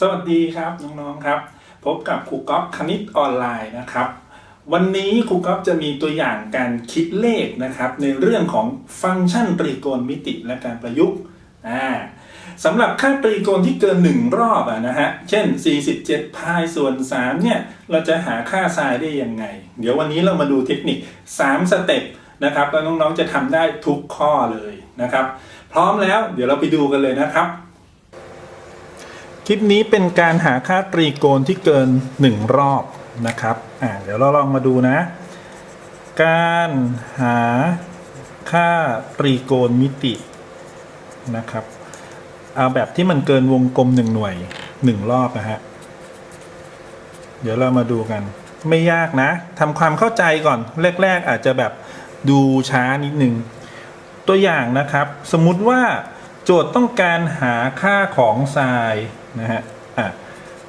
สวัสดีครับน้องๆครับ พบกับครูก๊อฟคณิตออนไลน์นะครับ วันนี้ครูก๊อฟจะมีตัวอย่างการคิดเลขนะครับ ในเรื่องของฟังก์ชันตรีโกณมิติและการประยุกต์อ่าสำหรับค่าตรีโกณที่เกิน 1 รอบอะนะฮะเช่น 47พายส่วน3เนี่ยเราจะหาค่าไซน์ได้ยังไง เดี๋ยววันนี้เรามาดูเทคนิค 3 สเต็ปนะครับแล้วน้องๆจะทำได้ทุกข้อเลยนะครับ พร้อมแล้วเดี๋ยวเราไปดูกันเลยนะครับ คลิปนี้เป็นการหาค่าตรีโกณที่เกิน 1 รอบนะครับอ่าเดี๋ยวเราลองมาดูนะ การหาค่าตรีโกณมิตินะครับเอาแบบที่มันเกินวงกลม 1 หน่วย 1 รอบนะฮะเดี๋ยวเรามาดูกัน ไม่ยากนะทำความเข้าใจก่อนแรก ๆ อาจจะแบบดูช้านิดนึง ตัวอย่างนะครับ สมมุติว่า โจทย์ต้องการหาค่าของไซน์นะฮะอะ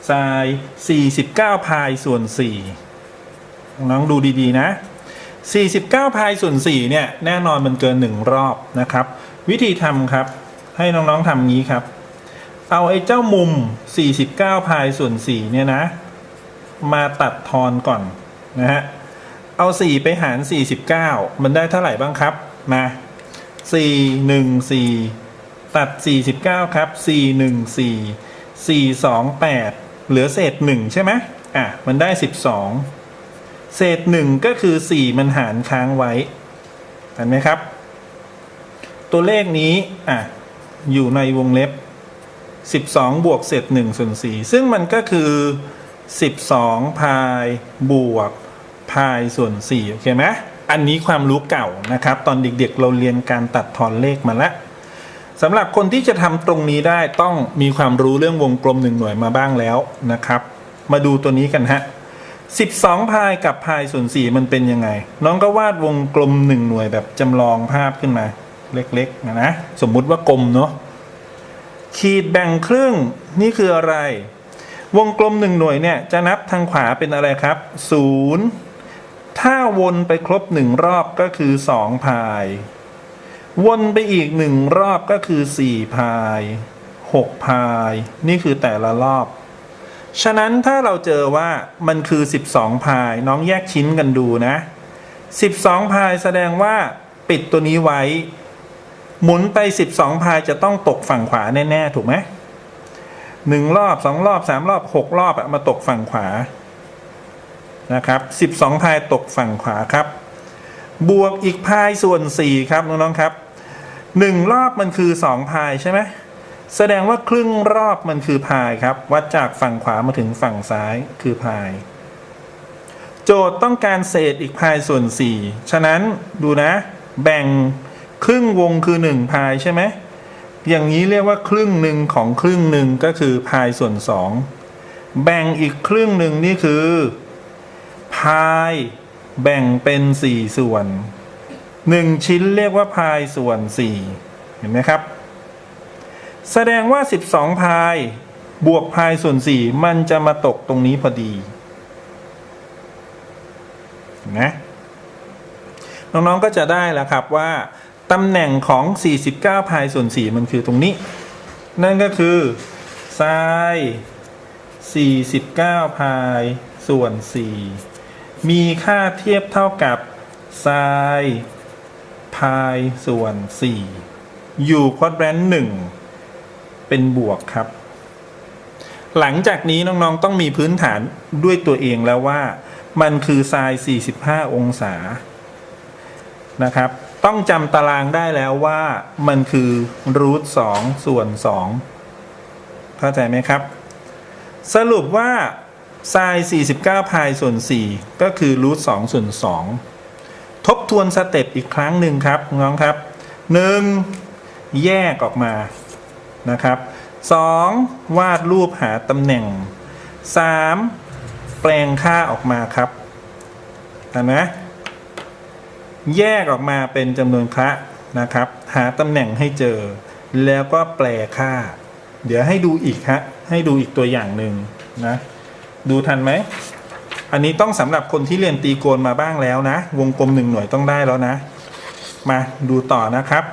ไซน์49พายส่วน4น้องดูดีๆนะ 49พายส่วน4เนี่ยแน่นอนมันเกิน 1 รอบนะครับ วิธีทำครับให้น้องๆทำงี้ครับ เอาไอ้เจ้ามุม 49พายส่วน4เนี่ยนะ มาตัดทอนก่อนนะฮะเอา 4 ไปหาร 49 มันได้เท่าไหร่บ้างครับ มา 4 1 4 ตัด 49 ครับ 4 1 4 4 2 8 เหลือเศษ 1 ใช่ไหมอะ มันได้ 12 เศษ 1 ก็คือ 4 มันหารค้างไว้เห็นไหมครับ ตัวเลขนี้ อะ อยู่ในวงเล็บ 12 บวกเศษ1ส่วน4ซึ่งมันก็คือ 12 พายบวกพายส่วน4โอเคไหมอันนี้ความรู้เก่านะครับ ตอนเด็กๆ เราเรียนการตัดทอนเลขมาแล้ว สำหรับคนที่จะทำตรงนี้ได้ต้องมีความรู้เรื่องวงกลมหนึ่งหน่วยมาบ้างแล้วนะครับ มาดูตัวนี้กันฮะ12พายกับพายส่วน4มันเป็นยังไง น้องก็วาดวงกลมหนึ่งหน่วยแบบจำลองภาพขึ้นมา เล็กๆนะนะสมมุติว่ากลมเนาะขีดแบ่งครึ่งนี่คืออะไร วงกลมหนึ่งหน่วยเนี่ยจะนับทางขวาเป็นอะไรครับ0ถ้าวนไปครบหนึ่งรอบก็คือ2พาย วนไปอีกหนึ่งรอบก็คือ 4 พาย 6 พาย นี่คือแต่ละรอบ ฉะนั้นถ้าเราเจอว่ามันคือ 12 พายน้องแยกชิ้นกันดูนะ 12 พายแสดงว่าปิดตัวนี้ไว้ หมุนไป 12 พายจะต้องตกฝั่งขวาแน่ ๆ ถูกไหมหนึ่งรอบสองรอบสามรอบหกรอบอะมาตกฝั่งขวานะครับ12พายตกฝั่งขวาครับ บวกอีกพายส่วน4ครับน้องๆครับ หนึ่งรอบมันคือ2พายใช่ไหมแสดงว่าครึ่งรอบมันคือพายครับ วัดจากฝั่งขวามาถึงฝั่งซ้ายคือพาย โจทย์ต้องการเศษอีกพายส่วน 4 ฉะนั้นดูนะ แบ่งครึ่งวงคือ 1 พายใช่ไหมอย่างนี้เรียกว่าครึ่งหนึ่งของครึ่งหนึ่งก็คือพายส่วน 2 แบ่งอีกครึ่งหนึ่งนี่คือ พายแบ่งเป็น 4 ส่วน 1 ชิ้นเรียกว่าพายส่วน 4 เห็นไหมครับ แสดงว่า 12 พายบวกพายส่วน 4 มันจะมาตกตรงนี้พอดีนไหมน้องๆก็จะได้แล้วครับว่าตำแหน่งของ 49 พายส่วน 4 มันคือตรงนี้ นั่นก็คือไซน์49 พายส่วน 4 มีค่าเทียบเท่ากับไซน์ พายส่วน 4 อยู่ควอดแบรนต์1เป็นบวกครับ หลังจากนี้น้องๆต้องมีพื้นฐานด้วยตัวเองแล้วว่า มันคือไซน์45 องศานะครับ ต้องจำตารางได้แล้วว่ามันคือรูทสองส่วนสองเข้าใจไหมครับ สรุปว่าไซน์49 พายส่วน 4 ก็คือรูทสองส่วน 2 ทบทวนสเต็ปอีกครั้งหนึ่งครับน้องครับ 1. แยกออกมานะครับ 2. วาดรูปหาตำแหน่ง 3. แปลงค่าออกมาครับเห็นไหมแยกออกมาเป็นจำนวนคระนะครับ หาตำแหน่งให้เจอ แล้วก็แปลค่า เดี๋ยวให้ดูอีกฮะให้ดูอีกตัวอย่างหนึ่งนะ ดูทันไหม อันนี้ต้องสำหรับคนที่เรียนตีโกนมาบ้างแล้วนะ วงกลมหนึ่งหน่วยต้องได้แล้วนะ มาดูต่อนะครับ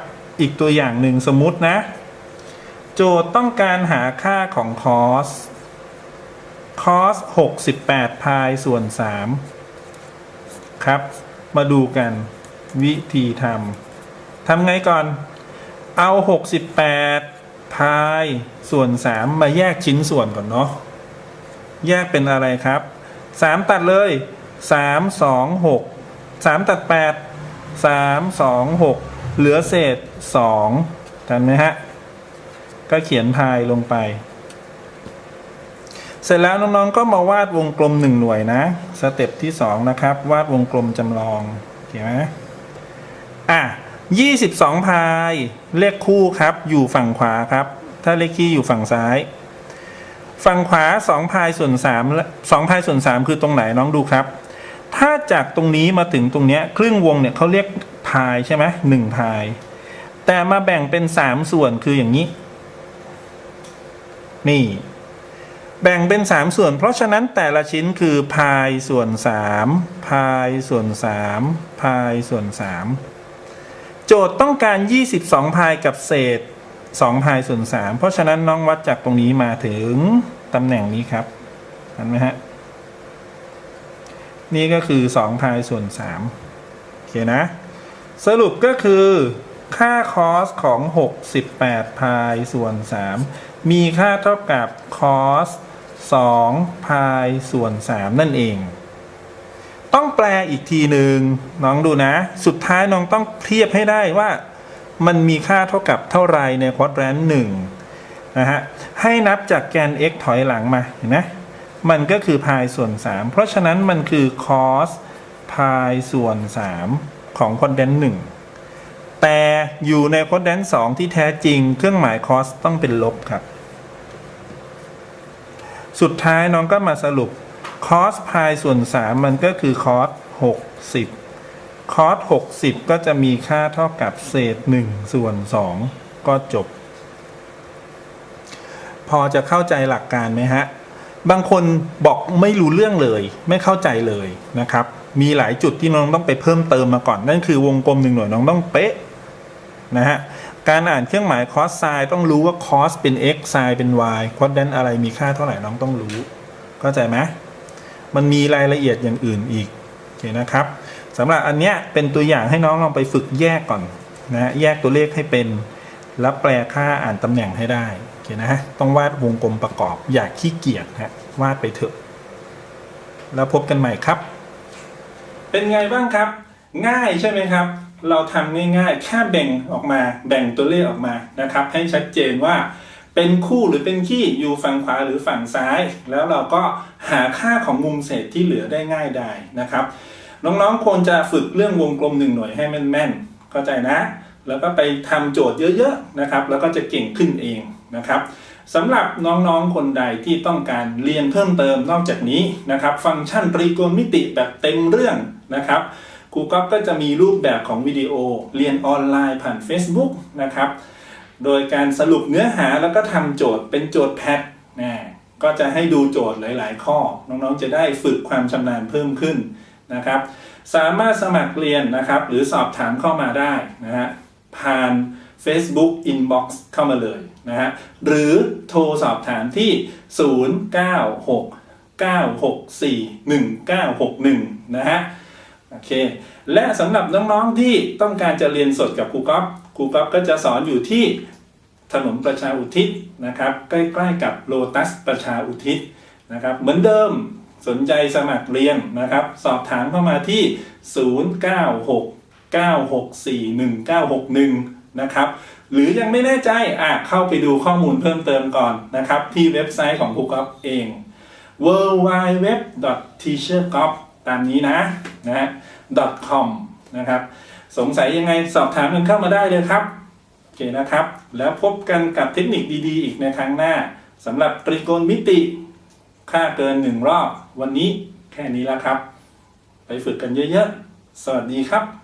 อีกตัวอย่างหนึ่งสมมุตินะ โจทย์ต้องการหาค่าของคอส cos 68พายส่วน 3 ครับ มาดูกันวิธีทำทำไงก่อน เอา 68พายส่วน 3 มาแยกชิ้นส่วนก่อนเนาะแยกเป็นอะไรครับ 3ตัดเลย3 2 6 3ตัด8 3 2 6เหลือเศษ2กันไหมฮะ ก็เขียนพายลงไป เสร็จแล้วน้องๆก็มาวาดวงกลมหนึ่งหน่วยนะ สเต็ปที่2นะครับ วาดวงกลมจำลองเห็นไหมอะ22พาย เลขคู่ครับ อยู่ฝั่งขวาครับ ถ้าเลขคี่อยู่ฝั่งซ้าย ฝั่งขวา2พายส่วน3และ2พายส่วน 3 คือตรงไหนน้องดูครับ ถ้าจากตรงนี้มาถึงตรงเนี้ยครึ่งวงเนี่ยเขาเรียกพายใช่ไหมหนึ่งพาย แต่มาแบ่งเป็น 3 ส่วนคืออย่างนี้ นี่ แบ่งเป็น 3 ส่วน เพราะฉะนั้นแต่ละชิ้นคือพายส่วน 3 พายส่วน 3 พายส่วน 3 โจทย์ต้องการ 22 พายกับเศษ2พายส่วน 3 เพราะฉะนั้นน้องวัดจากตรงนี้มาถึง ตำแหน่งนี้ครับเห็นไหมฮะ นี่ก็คือ2พายส่วน3โอเคนะ สรุปก็คือค่าคอสของ 68พายส่วน 3 มีค่าเท่ากับคอส2พายส่วน 3 นั่นเอง ต้องแปลอีกทีหนึ่งน้องดูนะ สุดท้ายน้องต้องเทียบให้ได้ว่า มันมีค่าเท่ากับเท่าไรในควอดแรนต์หนึ่ง นะฮะให้นับจากแกน x ถอยหลังมาเห็นไหมมันก็คือพายส่วน 3 เพราะฉะนั้นมันคือ cos พายส่วน 3 ของคอดแรนต์หนึ่งแต่อยู่ในคอดแรนต์สองที่แท้จริง เครื่องหมาย cos ต้องเป็นลบครับ สุดท้ายน้องก็มาสรุป cos พายส่วน 3 มันก็คือ cos 60 cos 60 ก็จะมีค่าเท่ากับเศษ 1 ส่วน 2 ก็จบ พอจะเข้าใจหลักการไหมฮะ บางคนบอกไม่รู้เรื่องเลย ไม่เข้าใจเลยนะครับ มีหลายจุดที่น้องต้องไปเพิ่มเติมมาก่อน นั่นคือวงกลมหนึ่งหน่วยน้องต้องเป๊ะนะฮะ การอ่านเครื่องหมาย cos sin ต้องรู้ว่า cos เป็น x sin เป็น y quadrant อะไรมีค่าเท่าไหร่น้องต้องรู้ เข้าใจไหมมันมีรายละเอียดอย่างอื่นอีกโอเคนะครับสำหรับอันเนี้ยเป็นตัวอย่างให้น้องลองไปฝึกแยกก่อนนะฮะแยกตัวเลขให้เป็น แล้วแปลค่าอ่านตำแหน่งให้ได้ เคนะฮะต้องวาดวงกลมประกอบ อย่าขี้เกียจฮะวาดไปเถอะ แล้วพบกันใหม่ครับ เป็นไงบ้างครับ ง่ายใช่ไหมครับ เราทำง่ายๆแค่แบ่งออกมา แบ่งตัวเลขออกมานะครับ ให้ชัดเจนว่าเป็นคู่หรือเป็นขี้อยู่ฝั่งขวาหรือฝั่งซ้าย แล้วเราก็หาค่าของมุมเศษที่เหลือได้ง่ายได้นะครับ น้องๆควรจะฝึกเรื่องวงกลมหนึ่งหน่วยให้แม่นๆเข้าใจนะ แล้วก็ไปทำโจทย์เยอะๆนะครับ แล้วก็จะเก่งขึ้นเอง นะครับสำหรับน้องๆคนใดที่ต้องการเรียนเพิ่มเติมนอกจากนี้นะครับ ฟังก์ชันตรีโกณมิติแบบเต็มเรื่องนะครับครูก๊อฟก็จะมีรูปแบบของวิดีโอเรียนออนไลน์ผ่าน Facebook นะครับ โดยการสรุปเนื้อหาแล้วก็ทำโจทย์เป็นโจทย์แพทนะก็จะให้ดูโจทย์หลาย ๆ ข้อ น้องๆจะได้ฝึกความชำนาญเพิ่มขึ้นนะครับ สามารถสมัครเรียนนะครับ หรือสอบถามเข้ามาได้นะฮะผ่าน Facebook Inbox เข้ามาเลยนะฮะหรือโทรสอบถามที่ 0969641961 นะฮะโอเค และสำหรับน้องๆที่ต้องการจะเรียนสดกับครูก๊อฟครูก๊อฟก็จะสอนอยู่ที่ถนนประชาอุทิศนะครับ ใกล้ๆกับโลตัสประชาอุทิศนะครับ เหมือนเดิมสนใจสมัครเรียนนะครับ สอบถามเข้ามาที่ 0969641961 นะครับ หรือยังไม่แน่ใจอะเข้าไปดูข้อมูลเพิ่มเติมก่อนนะครับ ที่เว็บไซต์ของครูก๊อฟเอง w w w t e a c h e r g o p ตามนี้นะนะฮะ .com นะครับ สงสัยยังไงสอบถามกันเข้ามาได้เลยครับโอเคนะครับ แล้วพบกันกับเทคนิคดีๆ อีกในครั้งหน้าสำหรับตรีโกณมิติค่าเกินหนึ่งรอบ วันนี้แค่นี้แล้วครับ ไปฝึกกันเยอะๆ สวัสดีครับ